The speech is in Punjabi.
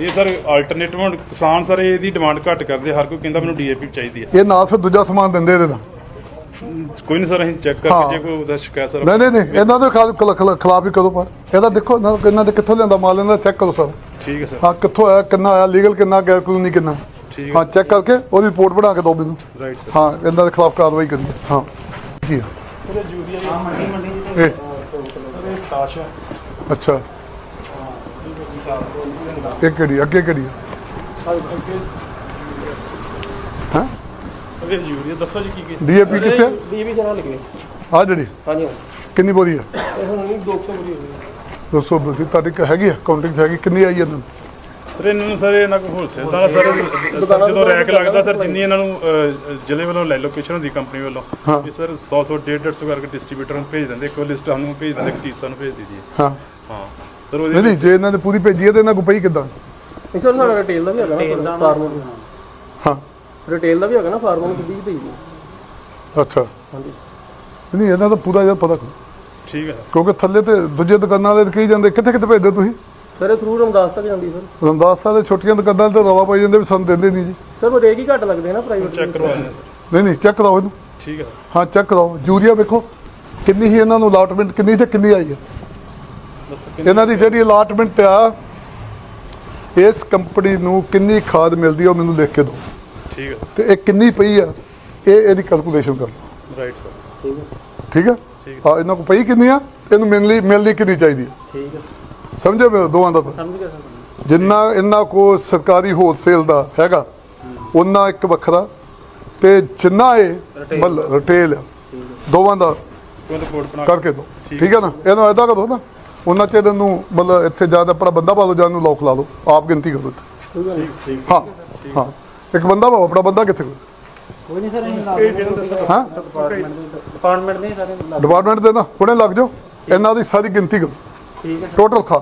ਇਹ ਸਰ ਆਲਟਰਨੇਟਿਵ ਹੁਣ ਕਿਸਾਨ ਸਰ ਇਹਦੀ ਡਿਮਾਂਡ ਘੱਟ ਕਰਦੇ ਹਰ ਕੋਈ ਕਹਿੰਦਾ ਮੈਨੂੰ ਡੀਏਪੀ ਚਾਹੀਦੀ ਹੈ ਇਹ ਨਾਲ ਫਿਰ ਦੂਜਾ ਸਮਾਨ ਦਿੰਦੇ ਇਹਦੇ ਨਾਲ ਕੋਈ ਨਹੀਂ ਸਰ ਅਸੀਂ ਚੈੱਕ ਹਾਂ। ਕਰਕੇ ਜੇ ਕੋਈ ਉਹਦਾ ਸ਼ਿਕਾਇਤ ਸਰ ਨਹੀਂ ਨਹੀਂ ਨਹੀਂ ਇਹਨਾਂ ਦੇ ਖਿਲਾਫ ਖਿਲਾ- ਖਿਲਾ- ਖਿਲਾਫ ਹੀ ਕਦੋਂ ਪਰ। ਇਹਦਾ ਦੇਖੋ ਇਹਨਾਂ ਇਹਨਾਂ ਦੇ ਕਿੱਥੋਂ ਲਿਆਂਦਾ ਮਾਲ ਇਹਨਾਂ ਦਾ ਚੈੱਕ ਕਰੋ ਸਰ। ਠੀਕ ਹੈ ਸਰ। ਹਾਂ ਕਿੱਥੋਂ ਆਇਆ ਕਿੰਨਾ ਆਇਆ ਲੀਗਲ ਕਿੰਨਾ ਗੈਰ ਕਾਨੂੰਨੀ ਕਿੰਨਾ। ਠੀਕ ਹੈ। ਹਾਂ ਚੈੱਕ ਕਰਕੇ ਉਹਦੀ ਰਿਪੋਰਟ ਬਣਾ ਕੇ ਦਿਓ ਮੈਨੂੰ। ਰਾਈਟ ਸਰ ਹਾਂ ਇਹਨਾਂ ਦੇ ਖਿਲਾਫ ਕਾਰਵਾਈ ਕਰੀਏ ਹਾਂ। ਕੀ ਆ? ਸਰ ਜੂਰੀਆ ਇਹ। ਇਹ ਤਾਸ਼ ਹੈ ਅੱਛਾ। ਇਹ ਕਿਹੜੀ ਅੱਗੇ ਕਿਹੜੀ? ਹਾਂ? ਇਹ ਯੂਰੀਆ ਦੱਸੋ ਜੀ ਕੀ ਕੀ? ਡੀਏਪੀ ਕਿੱਥੇ? ਡੀਵੀ ਜਣਾ ਲਗੇ। ਆ ਜਿਹੜੀ? ਹਾਂਜੀ। ਕਿੰਨੀ ਬੋਰੀ ਆ? ਇਹ ਹੁਣ ਨਹੀਂ 200 ਬਰੀ ਹੋ ਗਈ ਦੱਸੋ ਬੋਰੀ। ਤੁਹਾਡੀ ਕ- ਹੈਗੀ ਆ? ਕਾਊਂਟਿੰਗ ਹੈਗੀ? ਕਿੰਨੀ ਆਈ ਇਹਨਾਂ ਨੂੰ? ਸਰ ਇਹਨਾਂ ਨੂੰ ਸਰ ਇਹਨਾਂ ਕੋਲ ਹੋਲਸੇਲ ਦਾ ਸਰ ਸਰ ਜਦੋਂ ਰੈਕ ਲੱਗਦਾ ਸਰ ਜਿੰਨੀ ਇਹਨਾਂ ਨੂੰ ਅਹ, ਜ਼ਿਲ੍ਹੇ ਵੱਲੋਂ ਲੈ ਲੋਕੇਸ਼ਨ ਹੁੰਦੀ ਕੰਪਨੀ ਵੱਲੋਂ ਹਾਂ। ਇਹ ਸਰ 100 100 150 150 ਕਰਕੇ ਡਿਸਟ੍ਰੀਬਿਊਟਰ ਨੂੰ ਭੇਜ ਦਿੰਦੇ। ਇੱਕ ਲਿਸਟ ਸਾਨੂੰ ਭੇਜ ਦਿੰਦੇ ਇੱਕ ਚੀਜ਼ ਸਾਨੂੰ ਭੇਜ ਦਿੰਦੀ ਹੈ। ਹਾਂ। ਹਾਂ। ਸਰ ਨਹੀਂ ਉਹਦੇ ਨਹੀਂ ਜੇ ਇਹਨਾਂ ਨੇ ਪੂਰੀ ਭੇਜੀ ਹੈ ਤੇ ਇਹਨਾਂ ਕੋ ਪਈ ਕਿੱਦਾਂ? ਨਹੀਂ ਸਰ ਸਾਡਾ ਰਿਟੇਲ ਦਾ ਵੀ ਹੈਗਾ ਨਾ ਫਾਰਮਰ ਹਾਂ। ਰਿਟੇਲ ਦਾ ਵੀ ਹੈਗਾ ਨਾ ਫਾਰਮਰ ਨੂੰ 20 ਦੇਈ ਅੱਛਾ। ਹਾਂਜੀ। ਨਹੀਂ ਇਹਨਾਂ ਦਾ ਪੂਰਾ ਜਿਹਾ ਪਤਾ ਕਰੋ। ਠੀਕ ਹੈ। ਕਿਉਂਕਿ ਥੱਲੇ ਤੇ ਦੂਜੇ ਦੁਕਾਨਾਂ ਵਾਲੇ ਕਹੀ ਜਾਂਦੇ ਕਿੱਥੇ ਕਿੱਥੇ ਭੇਜਦੇ ਤੁਸੀਂ? ਸਰ ਇਹ ਥਰੂ ਰਮਦਾਸ ਤੱਕ ਜਾਂਦੀ ਸਰ ਰਮਦਾਸ ਸਾਹਿਬ ਦੇ ਛੋਟੀਆਂ ਦੁਕਾਨਾਂ ਵਾਲੇ ਤਾਂ ਰਵਾ ਪਾਈ ਜਾਂਦੇ ਵੀ ਸਾਨੂੰ ਦਿੰਦੇ ਨਹੀਂ ਜੀ। ਸਰ ਉਹ ਰੇਟ ਹੀ ਘੱਟ ਲੱਗਦੇ ਨਾ ਪ੍ਰਾਈਵੇਟ ਚੈੱਕ ਕਰਵਾ ਸਰ ਨਹੀਂ ਨਹੀਂ ਚੈੱਕ ਕਰਾਓ ਇਹਨੂੰ। ਠੀਕ ਹੈ। ਹਾਂ ਚੈੱਕ ਕਰਾਓ। ਯੂਰੀਆ ਵੇਖੋ ਕਿੰਨੀ ਹੀ ਇਹਨਾਂ ਨੂੰ ਅਲਾਟਮੈਂਟ ਕਿੰਨੀ ਤੇ ਕਿੰਨੀ ਆਈ ਹੈ। ਇਹਨਾਂ ਦੀ ਜਿਹੜੀ ਅਲਾਟਮੈਂਟ ਆ ਇਸ ਕੰਪਨੀ ਨੂੰ ਕਿੰਨੀ ਖਾਦ ਮਿਲਦੀ ਆ ਉਹ ਮੈਨੂੰ ਲਿਖ ਕੇ ਦਿਓ। ਠੀਕ ਹੈ ਤੇ ਇਹ ਕਿੰਨੀ ਪਈ ਆ ਇਹ ਇਹਦੀ ਕੈਲਕੂਲੇਸ਼ਨ ਕਰ ਲਓ। ਰਾਈਟ ਸਰ ਠੀਕ ਹੈ ਠੀਕ ਹੈ ਇਹਨਾਂ ਕੋ ਪਈ ਕਿੰਨੀ ਆ? ਇਹਨੂੰ ਮਿਲਣੀ ਮਿਲਣੀ ਕਿੰਨੀ ਚਾਹੀਦੀ ਹੈ ਠੀਕ ਹੈ ਸਮਝੇ ਮੇਰੇ ਦੋਵਾਂ ਦਾ? ਸਮਝ ਗਿਆ ਸਰ ਜਿੰਨਾ ਇਹਨਾਂ ਕੋ ਸਰਕਾਰੀ ਹੋਲਸੇਲ ਦਾ ਹੈਗਾ ਉਹਨਾਂ ਇੱਕ ਵੱਖਰਾ। ਤੇ ਜਿੰਨਾ ਇਹ ਮਤਲਬ ਰਿਟੇਲ ਆ, ਦੋਵਾਂ ਦਾ ਕੋਈ ਰਿਪੋਰਟ ਬਣਾ ਕਰਕੇ ਦੋ ਠੀਕ ਹੈ ਨਾ? ਇਹਨੂੰ ਐਦਾਂ ਕਰੋ ਨਾ ਉਹਨਾਂ ਚ ਇਹਨੂੰ ਮਤਲਬ ਇੱਥੇ ਜ਼ਿਆਦਾ ਆਪਣਾ ਬੰਦਾ ਪਾ ਲਓ ਜਾਂ ਨੂੰ ਲੋਕ ਲਾ ਲਓ। ਆਪ ਗਿਣਤੀ ਕਰੋ ਇੱਥੇ। ਹੈ। ਹਾਂ ਇੱਕ ਬੰਦਾ ਪਾਓ ਆਪਣਾ ਬੰਦਾ ਕਿੱਥੇ ਕੋਈ? ਨਹੀਂ ਸਰ ਹਾਂ। ਡਿਪਾਰਟਮੈਂਟ ਦੇ ਸਾਰੇ ਡਿਪਾਰਟਮੈਂਟ ਦੇ ਨਾ ਹੁਣੇ ਲੱਗ ਜਾਓ। ਇਹਨਾਂ ਦੀ ਸਾਰੀ ਗਿਣਤੀ ਕਰੋ। ਠੀਕ ਹੈ ਟੋਟਲ ਖਾ